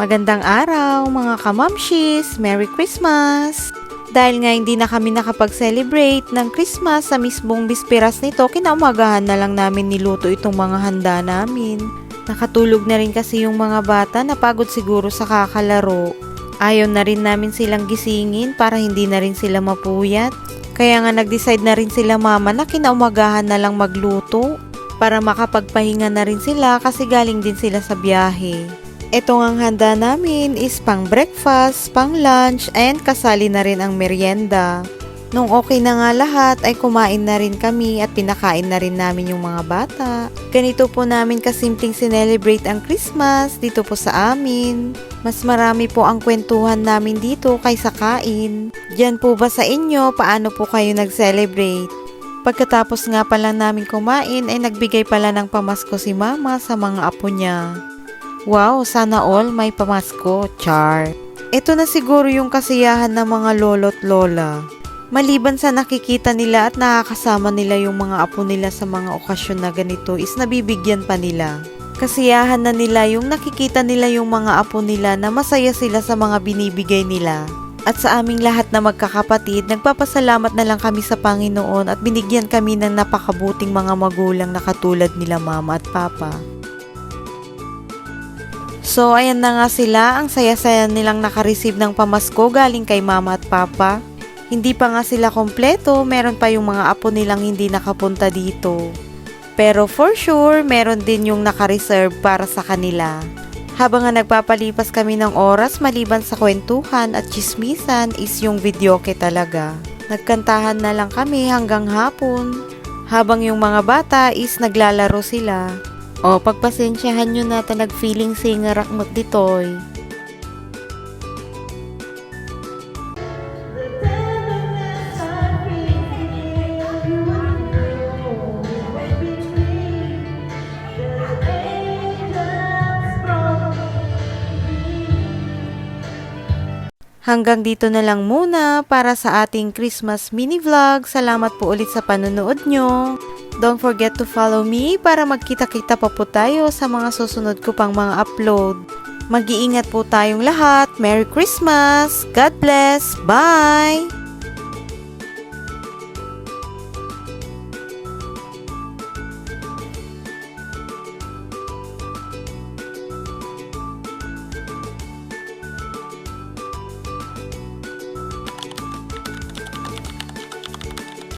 Magandang araw mga kamamshis! Merry Christmas! Dahil nga hindi na kami nakapag-celebrate ng Christmas sa mismong bisperas nito, kinaumagahan na lang namin niluto itong mga handa namin. Nakatulog na rin kasi yung mga bata, napagod siguro sa kakalaro. Ayaw na rin namin silang gisingin para hindi na rin sila mapuyat. Kaya nga nag-decide na rin sila mama na kinaumagahan na lang magluto para makapagpahinga na rin sila kasi galing din sila sa biyahe. Ito ang handa namin is pang breakfast, pang lunch, and kasali na rin ang merienda. Nung okay na nga lahat ay kumain na rin kami at pinakain na rin namin yung mga bata. Ganito po namin kasimpleng sinelebrate ang Christmas dito po sa amin. Mas marami po ang kwentuhan namin dito kaysa kain. Diyan po ba sa inyo paano po kayo nag-celebrate? Pagkatapos nga pala namin kumain ay nagbigay pala ng pamasko si mama sa mga apo niya. Wow, sana all may pamasko, char. Ito na siguro yung kasiyahan ng mga lolo't lola. Maliban sa nakikita nila at nakakasama nila yung mga apo nila sa mga okasyon na ganito is nabibigyan pa nila. Kasiyahan na nila yung nakikita nila yung mga apo nila na masaya sila sa mga binibigay nila. At sa aming lahat na magkakapatid, nagpapasalamat na lang kami sa Panginoon at binigyan kami ng napakabuting mga magulang na katulad nila mama at papa. So, ayan na nga sila. Ang saya-saya nilang nakareceive ng pamasko galing kay mama at papa. Hindi pa nga sila kompleto, meron pa yung mga apo nilang hindi nakapunta dito. Pero for sure, meron din yung nakareserve para sa kanila. Habang nga nagpapalipas kami ng oras maliban sa kwentuhan at chismisan is yung videoke talaga. Nagkantahan na lang kami hanggang hapon. Habang yung mga bata is naglalaro sila. O, pagpasensyahan nyo na talag feeling singer akmot ditoy. Hanggang dito na lang muna para sa ating Christmas mini vlog. Salamat po ulit sa panonood nyo. Don't forget to follow me para magkita-kita pa po tayo sa mga susunod ko pang mga upload. Mag-iingat po tayong lahat. Merry Christmas! God bless! Bye!